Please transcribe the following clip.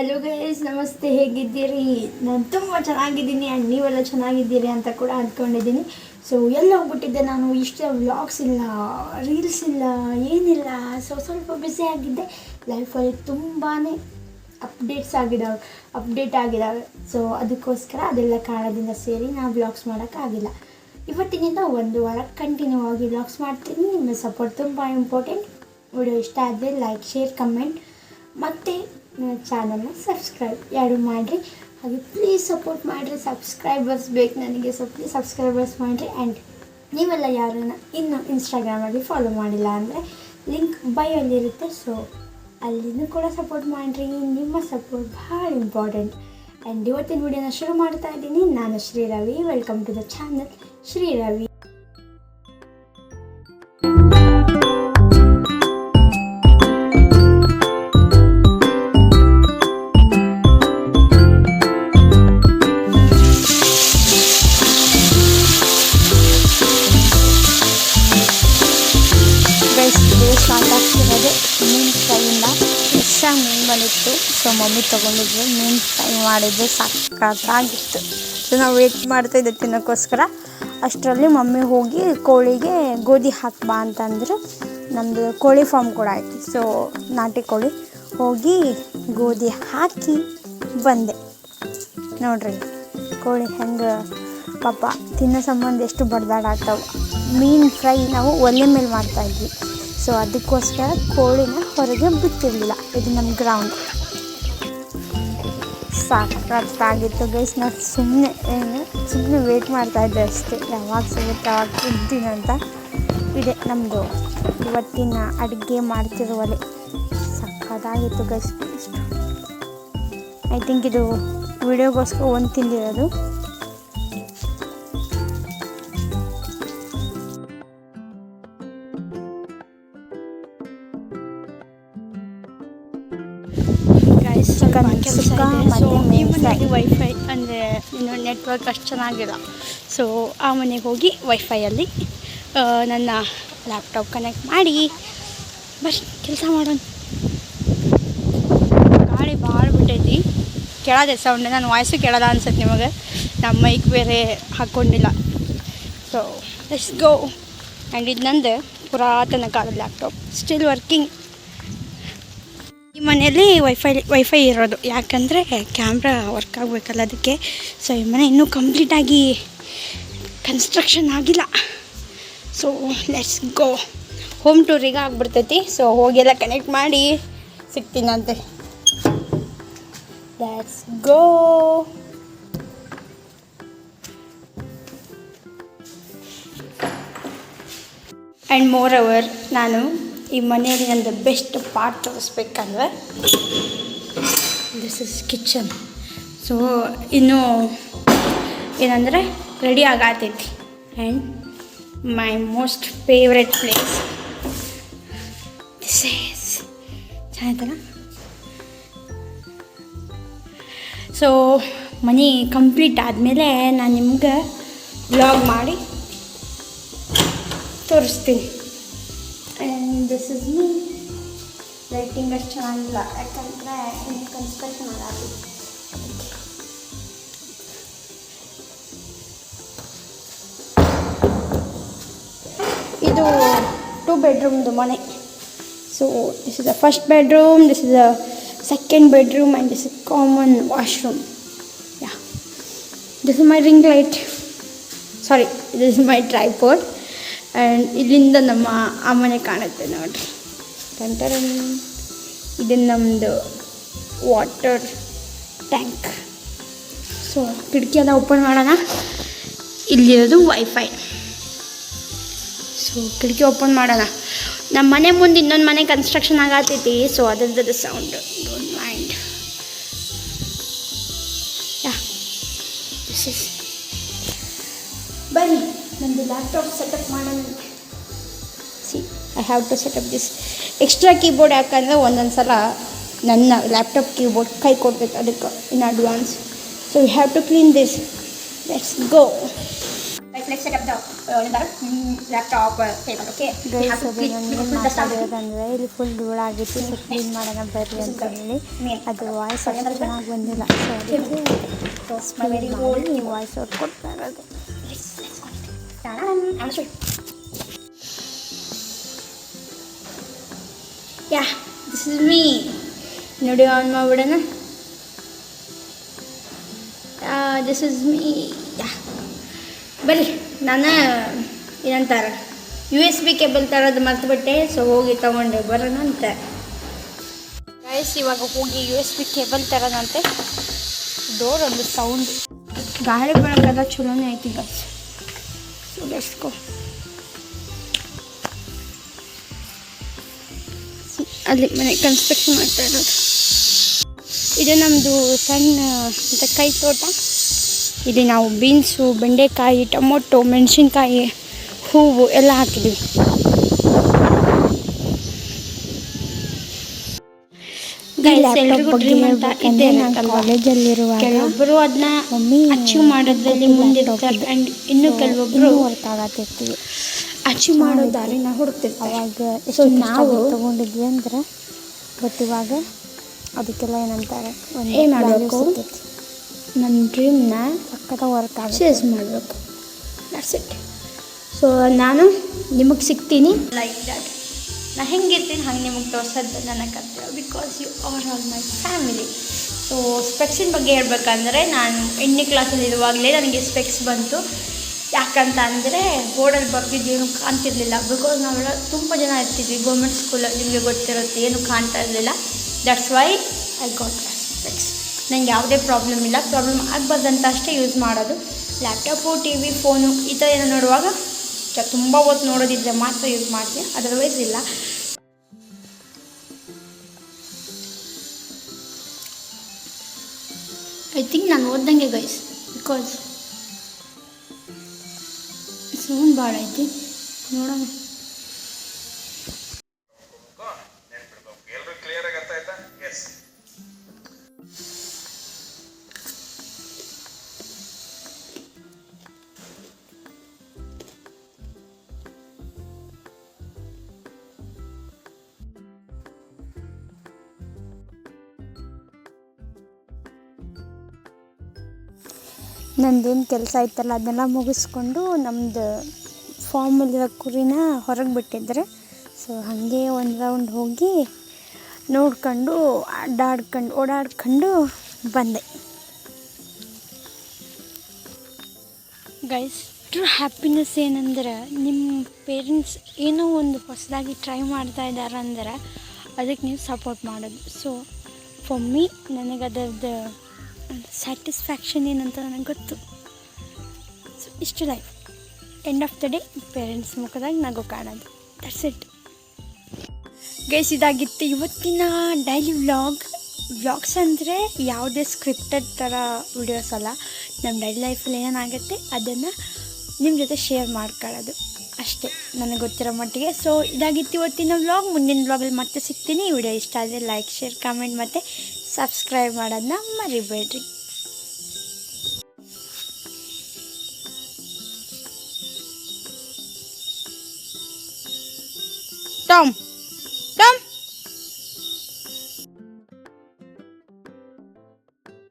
Hello guys ನಮಸ್ತೆ, ಹೇಗಿದ್ದೀರಿ? ನಾನು ತುಂಬ ಚೆನ್ನಾಗಿದ್ದೀನಿ ಆ್ಯಂಡ್ ನೀವೆಲ್ಲ ಚೆನ್ನಾಗಿದ್ದೀರಿ ಅಂತ ಕೂಡ ಅಂದ್ಕೊಂಡಿದ್ದೀನಿ. ಸೊ ಎಲ್ಲ ಹೋಗ್ಬಿಟ್ಟಿದ್ದೆ ನಾನು. ಇಷ್ಟ ವ್ಲಾಗ್ಸ್ ಇಲ್ಲ ರೀಲ್ಸ್ ಇಲ್ಲ, ಏನಿಲ್ಲ. ಸೊ ಸ್ವಲ್ಪ ಬ್ಯುಸಿ ಆಗಿದ್ದೆ. ಲೈಫಲ್ಲಿ ತುಂಬಾ ಅಪ್ಡೇಟ್ಸ್ ಆಗಿದ್ದಾವೆ ಅಪ್ಡೇಟ್ ಆಗಿದ್ದಾವೆ ಸೊ ಅದಕ್ಕೋಸ್ಕರ ಅದೆಲ್ಲ ಕಾರಣದಿಂದ ಸೇರಿ ನಾವು ವ್ಲಾಗ್ಸ್ ಮಾಡೋಕ್ಕಾಗಿಲ್ಲ ಇವತ್ತಿನಿಂದ ಒಂದು ವಾರ ಕಂಟಿನ್ಯೂ ಆಗಿ ವ್ಲಾಗ್ಸ್ ಮಾಡ್ತೀನಿ. ನಿಮ್ಮ ಸಪೋರ್ಟ್ ತುಂಬ ಇಂಪಾರ್ಟೆಂಟ್ ವಿಡಿಯೋ ಇಷ್ಟ ಆದರೆ ಲೈಕ್ ಶೇರ್ ಕಮೆಂಟ್ ಮತ್ತು ಚಾನಲ್ನ ಸಬ್ಸ್ಕ್ರೈಬ್ ಯಾರು ಮಾಡಿರಿ, ಹಾಗೆ ಪ್ಲೀಸ್ ಸಪೋರ್ಟ್ ಮಾಡಿರಿ ಸಬ್ಸ್ಕ್ರೈಬರ್ಸ್ ಬೇಕು ನನಗೆ ಸೊ ಪ್ಲೀಸ್ ಸಬ್ಸ್ಕ್ರೈಬರ್ಸ್ ಮಾಡಿರಿ. ಆ್ಯಂಡ್ ನೀವೆಲ್ಲ ಯಾರನ್ನ ಇನ್ನೂ ಇನ್ಸ್ಟಾಗ್ರಾಮಲ್ಲಿ ಫಾಲೋ ಮಾಡಿಲ್ಲ ಅಂದರೆ ಲಿಂಕ್ ಬೈಯಲ್ಲಿರುತ್ತೆ ಸೊ ಅಲ್ಲಿನೂ ಕೂಡ ಸಪೋರ್ಟ್ ಮಾಡಿರಿ. ನಿಮ್ಮ ಸಪೋರ್ಟ್ ಭಾಳ ಇಂಪಾರ್ಟೆಂಟ್ ಆ್ಯಂಡ್ ಇವತ್ತಿನ ವಿಡಿಯೋನ ಶುರು ಮಾಡ್ತಾ ಇದ್ದೀನಿ. ನಾನು Shri Ravi. Welcome to the channel Shri ಆಗ್ತಿರೋದು ಮೀನು ಫ್ರೈಯಿಂದ. ಫ್ರೆಶ್ಶಾಗಿ ಮೀನು ಬಂದಿತ್ತು ಸೊ ಮಮ್ಮಿ ತೊಗೊಂಡಿದ್ರು. ಮೀನು ಫ್ರೈ ಮಾಡಿದ್ವಿ ಸಕ್ಕತ್ತಾಗಿತ್ತು. ಸೊ ನಾವು ವೇಟ್ ಮಾಡ್ತಾ ಇದ್ದೆ ತಿನ್ನೋಕ್ಕೋಸ್ಕರ. ಅಷ್ಟರಲ್ಲಿ ಮಮ್ಮಿ ಹೋಗಿ ಕೋಳಿಗೆ ಗೋಧಿ ಹಾಕ್ಬಾ ಅಂತಂದರು. ನಮ್ಮದು ಕೋಳಿ ಫಾರ್ಮ್ ಕೂಡ ಆಯಿತು. ಸೊ ನಾಟಿ ಕೋಳಿ. ಹೋಗಿ ಗೋಧಿ ಹಾಕಿ ಬಂದೆ. ನೋಡ್ರಿ, ಕೋಳಿ ಹೆಂಗೆ ಪಾಪ ತಿನ್ನೋ ಸಂಬಂಧ ಎಷ್ಟು ಬಡ್ದಾಡಾಗ್ತಾವೆ ಮೀನು ಫ್ರೈ ನಾವು ಒಲೆ ಮೇಲೆ ಮಾಡ್ತಾಯಿದ್ವಿ ಸೊ ಅದಕ್ಕೋಸ್ಕರ ಕೋಳಿನ ಹೊರಗೆ ಬಿಟ್ಟಿರಲಿಲ್ಲ. ಇದು ನಮ್ಮ ಗ್ರೌಂಡ್ ಸಾಕಾಗಿತ್ತು ಗೈಸ್ ನಾನು ಸುಮ್ಮನೆ ಏನು ಸುಮ್ಮನೆ ವೇಟ್ ಮಾಡ್ತಾಯಿದ್ದೆ ಅಷ್ಟೇ. ಯಾವಾಗ ಸಿಗುತ್ತೆ ಯಾವಾಗ ತಿಂತೀನಿ ಅಂತ ಇದೆ ನಮ್ಮದು ಇವತ್ತಿನ ಅಡುಗೆ ಮಾಡ್ತಿರುವಲ್ಲಿ. ಸಾಕಾಗಿತ್ತು ಗೈಸ್ ಐ ಥಿಂಕ್ ಇದು ವಿಡಿಯೋಗೋಸ್ಕರ ಒಂದು ತಿಂದಿರೋದು. ಗೈಸ್ ಚಿಕನ್ ಕೆಲಸ ಸುಕ್ಕ ಮತ್ತೆ. ವೈಫೈ ಅಂದರೆ ಇನ್ನು ನೆಟ್ವರ್ಕ್ ಅಷ್ಟು ಚೆನ್ನಾಗಿಲ್ಲ. ಸೊ ಆ ಮನೆಗೆ ಹೋಗಿ ವೈಫೈಯಲ್ಲಿ ನನ್ನ ಲ್ಯಾಪ್ಟಾಪ್ ಕನೆಕ್ಟ್ ಮಾಡಿ ಬರ್ರಿ ಕೆಲಸ ಮಾಡೋಣ. ಗಾಳಿ ಭಾಳ ಬಿಟ್ಟೈತಿ ಕೇಳೋದೆ ಸೌಂಡ್ ನನ್ನ ವಾಯ್ಸು ಕೇಳೋದ ಅನ್ಸುತ್ತೆ ನಿಮಗೆ. ನಮ್ಮ ಮೈಕ್ ಬೇರೆ ಹಾಕ್ಕೊಂಡಿಲ್ಲ ಸೊ ಲೆಟ್ಸ್ ಗೋ ಆ್ಯಂಡ್ ಇದು ನಂದು ಪುರಾತನ ಕಾಲದ ಲ್ಯಾಪ್ಟಾಪ್ ಸ್ಟಿಲ್ ವರ್ಕಿಂಗ್ ಈ ಮನೆಯಲ್ಲಿ ವೈಫೈ ವೈಫೈ ಇರೋದು. ಯಾಕಂದರೆ ಕ್ಯಾಮ್ರಾ ವರ್ಕ್ ಆಗಬೇಕಲ್ಲ ಅದಕ್ಕೆ. ಸೊ ಈ ಮನೆ ಇನ್ನೂ ಕಂಪ್ಲೀಟಾಗಿ ಕನ್ಸ್ಟ್ರಕ್ಷನ್ ಆಗಿಲ್ಲ. ಸೊ ಲೆಟ್ಸ್ ಗೋ ಹೋಮ್ ಟೂರಿಗೆ ಆಗ್ಬಿಡ್ತೈತಿ. ಸೊ ಹೋಗೆಲ್ಲ ಕನೆಕ್ಟ್ ಮಾಡಿ ಸಿಗ್ತೀನಂತೆ let's go and more hour ನಾನು ಈ ಮನೆಯಲ್ಲಿ ನಂದು ಬೆಸ್ಟ್ ಪಾರ್ಟ್ ತೋರಿಸ್ಬೇಕಂದ್ರೆ ದಿಸ್ ಇಸ್ ಕಿಚನ್ ಸೊ ಇನ್ನು ಏನಂದರೆ ರೆಡಿ ಆಗತೈತಿ. And my most favourite place this is ಚೆನ್ನಾಯ್ತಲ್ಲ so ಮನೆ ಕಂಪ್ಲೀಟ್ ಆದಮೇಲೆ ನಾನು ನಿಮ್ಗೆ ಬ್ಲಾಗ್ ಮಾಡಿ ತೋರಿಸ್ತೀನಿ. And this is me lighting ಅಷ್ಟು ಚೆನ್ನಾಗಿಲ್ಲ ಯಾಕಂದರೆ ಇನ್ನು ಕನ್ಸ್ಟ್ರಕ್ಷನ್ ಆಗಲಿ ಇದು ಟೂ ಬೆಡ್ರೂಮ್ದು ಮನೆ so this is the first bedroom this is the second bedroom and this is common washroom yeah this is my ring light sorry this is my tripod and ಇಲ್ಲಿಂದ ನಮ್ಮ ಆ ಮನೆ ಕಾಣುತ್ತೆ ನೋಡ್ರಿ. ಕಂಟರ ಇದು ನಮ್ಮದು ವಾಟರ್ ಟ್ಯಾಂಕ್ ಸೊ ಕಿಟಕಿ ಎಲ್ಲ ಓಪನ್ ಮಾಡೋಣ. ಇಲ್ಲಿರೋದು ವೈಫೈ ಸೊ ಕಿಟಕಿ ಓಪನ್ ಮಾಡೋಣ. ನಮ್ಮ ಮನೆ ಮುಂದೆ ಇನ್ನೊಂದು ಮನೆ ಕನ್ಸ್ಟ್ರಕ್ಷನ್ ಆಗತ್ತೈತಿ ಸೊ ಅದ್ರದ್ದು sound don't mind yeah this is ಬನ್ನಿ. ನಮ್ಮದು ಲ್ಯಾಪ್ಟಾಪ್ ಸೆಟಪ್ ಮಾಡೋಣ see I have to set up this extra keyboard ಯಾಕಂದರೆ ಒಂದೊಂದು ಸಲ ನನ್ನ ಲ್ಯಾಪ್ಟಾಪ್ ಕೀಬೋರ್ಡ್ ಕೈ ಕೊಡ್ಬೇಕು ಅದಕ್ಕೆ in advance so you have to clean this let's go let's set up the uh, laptop uh, table, okay? ಅದು ಇಲ್ಲಿ ಫುಲ್ ಧೂಳಾಗಿತ್ತು ಸೊ ಕ್ಲೀನ್ ಮಾಡೋಣ ಬರ್ರಿ ಅಂತ ಹೇಳಿ. ಅದು ವಾಯ್ಸ್ ಅಷ್ಟು ಚೆನ್ನಾಗಿ ಬಂದಿಲ್ಲ. ಸೊ ಅದಕ್ಕೆ ವಾಯ್ಸ್ ಔಟ್ ಕೊಡ್ತಾ ಇರೋದು. Go. This is me on ಮಾಡ್ಬಿಡೋಣ this is me ಬರ್ರಿ ನಾನು, ಏನಂತಾರೆ? ಯು ಎಸ್ ಬಿ ಕೇಬಲ್ ತರೋದು ಮರ್ತುಬಿಟ್ಟೆ ಸೊ ಹೋಗಿ ತಗೊಂಡೆ ಬರೋಣ ಅಂತ ಗಾಯಸ್ ಇವಾಗ ಹೋಗಿ ಯು ಎಸ್ ಬಿ ಕೇಬಲ್ ತರೋದಂತೆ ಡೋರ್ ಒಂದು ಸೌಂಡ್ ಗಾಳಿ ಬೆಳಕದ ಚಲೋನೇ ಐತಿ ಗೈಸ್ ಗೋ ಅಲ್ಲಿ ಮನೆ ಕನ್ಸ್ಟ್ರಕ್ಷನ್ ಮಾಡ್ತಾ ಇರೋದು. ಇದು ನಮ್ಮದು ಸಣ್ಣ, ಅಂತ ಕೈ ತೋಟ. ಇಲ್ಲಿ ನಾವು ಬೀನ್ಸು ಬೆಂಡೆಕಾಯಿ, ಟೊಮೊಟೊ, ಮೆಣಸಿನ್ಕಾಯಿ, ಹೂವು ಎಲ್ಲ ಹಾಕಿದ್ವಿ. ಎಲ್ರಿಗೂ dream ಅಂತ ಇದ್ದೇ ನಾನು ಇರುತ್ತಲ್ವಾ? ಕಾಲೇಜಲ್ಲಿರುವಾಗ ಕೆಲವೊಬ್ಬರು ಅದನ್ನ ಮಮ್ಮಿ ಅಚೀವ್ ಮಾಡೋದ್ರಲ್ಲಿ ಮುಂದಿರ್ತಾರೆ ಆ್ಯಂಡ್ ಇನ್ನು ಕೆಲವೊಬ್ಬರು ವರ್ಕ್ ಆಗತ್ತಿರ್ತೀವಿ. ಅಚೀವ್ ಮಾಡೋ ದಾರಿನ ಹುಡುಕ್ತಿರ್ತಾರೆ. ಅವಾಗ ಸೊ ಎಷ್ಟು ನಾವು ತಗೊಂಡಿದ್ವಿ ಅಂದ್ರೆ ಬಟ್ ಇವಾಗ ಅದಕ್ಕೆಲ್ಲ ಏನಂತಾರೆ ಒಂದು ಮಾಡಬೇಕು? ನನ್ನ ಡ್ರೀಮ್ನ ಪಕ್ಕದ ವರ್ಕ್ ಚೇಸ್ ಮಾಡಬೇಕು. ದಟ್ಸ್ ಇಟ್ ಸೊ ನಾನು ನಿಮಗೆ ಸಿಗ್ತೀನಿ. ಲೈಕ್ ದ್ಯಾಟ್ ನಾ ಹೆಂಗಿರ್ತೀನಿ ಹಂಗೆ ನಿಮಗೆ ತೋರ್ಸೋದು ನನ್ನ ಕರ್ತವ್ಯ. Because you are all my family so ಸ್ಪೆಕ್ಸಿನ ಬಗ್ಗೆ ಹೇಳ್ಬೇಕಂದ್ರೆ, ನಾನು ಎಂಟನೇ ಕ್ಲಾಸಲ್ಲಿ ಇರುವಾಗಲೇ ನನಗೆ ಸ್ಪೆಕ್ಸ್ ಬಂತು. ಯಾಕಂತ ಅಂದರೆ ಬೋರ್ಡಲ್ಲಿ ಏನು ಕಾಣ್ತಿರ್ಲಿಲ್ಲ. ಬಿಕಾಸ್ ನಾವೆಲ್ಲ ತುಂಬ ಜನ ಇರ್ತಿದ್ವಿ. ಗೌರ್ಮೆಂಟ್ ಸ್ಕೂಲಲ್ಲಿ ನಿಮಗೆ ಗೊತ್ತಿರುತ್ತೆ, ಏನು ಕಾಣ್ತಾ ಇರಲಿಲ್ಲ. That's why I got specs ನನಗೆ ಯಾವುದೇ ಪ್ರಾಬ್ಲಮ್ ಇಲ್ಲ. ಪ್ರಾಬ್ಲಮ್ ಆಗಬಾರ್ದಂತ ಅಷ್ಟೇ ಯೂಸ್ ಮಾಡೋದು. ಲ್ಯಾಪ್ಟಾಪು ಟಿ ವಿ ಫೋನು ಈ ಥರ ಏನೋ ನೋಡುವಾಗ ತುಂಬ ಹೊತ್ತು ನೋಡೋದಿದ್ರೆ ಮಾತ್ರ ಯೂಸ್ ಮಾಡ್ತೀನಿ ಅದರ್ವೈಸ್ ಇಲ್ಲ. ಐ ಥಿಂಕ್ ನಾನು ಓದ್ದಂಗೆ ಗೈಸ್ ಬಿಕಾಸ್ ಸೌಂಡ್ ಭಾಳ ಐತಿ. ನೋಡೋಣ. ನಂದೇನು ಕೆಲಸ ಇತ್ತಲ್ಲ ಅದನ್ನೆಲ್ಲ ಮುಗಿಸ್ಕೊಂಡು ನಮ್ಮದು ಫಾರ್ಮಲ್ಲಿರೋ ಕುರಿನ ಹೊರಗೆ ಬಿಟ್ಟಿದ್ದರೆ ಸೊ ಹಾಗೆ ಒಂದು ರೌಂಡ್ ಹೋಗಿ ನೋಡ್ಕೊಂಡು, ಅಡ್ಡಾಡ್ಕೊಂಡು, ಓಡಾಡ್ಕೊಂಡು ಬಂದೆ. ಗೈಸ್ ಟ್ರೂ ಹ್ಯಾಪಿನೆಸ್ ಏನಂದ್ರೆ ನಿಮ್ಮ ಪೇರೆಂಟ್ಸ್ ಏನೋ ಒಂದು ಹೊಸದಾಗಿ ಟ್ರೈ ಮಾಡ್ತಾ ಇದ್ದಾರೆ ಅಂದ್ರೆ, ಅದಕ್ಕೆ ನೀವು ಸಪೋರ್ಟ್ ಮಾಡೋದು. ಸೊ ಫಾರ್ ಮೀ ನನಗೆ ಅದರದ್ದು ಸ್ಯಾಟಿಸ್ಫ್ಯಾಕ್ಷನ್ ಏನಂತ ನನಗೆ ಗೊತ್ತು. ಸೊ ಇಷ್ಟು life end of the day parents ಮುಖದಾಗ ನಗು ಕಾಣೋದು. ದಟ್ಸ್ ಇಟ್ ಗೈಸ್ ಇದಾಗಿತ್ತು ಇವತ್ತಿನ ಡೈಲಿ ವ್ಲಾಗ್ ವ್ಲಾಗ್ಸ್ ಅಂದರೆ ಯಾವುದೇ ಸ್ಕ್ರಿಪ್ಟೆಡ್ ಥರ ವಿಡಿಯೋಸ್ ಅಲ್ಲ. ನಮ್ಮ ಡೈಲಿ ಲೈಫಲ್ಲಿ ಏನೇನಾಗುತ್ತೆ ಅದನ್ನು ನಿಮ್ಮ ಜೊತೆ ಶೇರ್ ಮಾಡ್ಕೊಳ್ಳೋದು. ಅಷ್ಟೇ. ನನಗೆ ಗೊತ್ತಿರೋ ಮಟ್ಟಿಗೆ. ಸೊ ಇದಾಗಿತ್ತು ಇವತ್ತಿನ ವ್ಲಾಗ್ ಮುಂದಿನ ವ್ಲಾಗಲ್ಲಿ ಮತ್ತೆ ಸಿಗ್ತೀನಿ. ವಿಡಿಯೋ ಇಷ್ಟ ಆದರೆ ಲೈಕ್ ಶೇರ್ ಕಾಮೆಂಟ್ ಮತ್ತು ಸಬ್ಸ್ಕ್ರೈಬ್ ಮಾಡೋದನ್ನ ಮರಿಬೇಡ್ರಿ. ಟಾಮ್.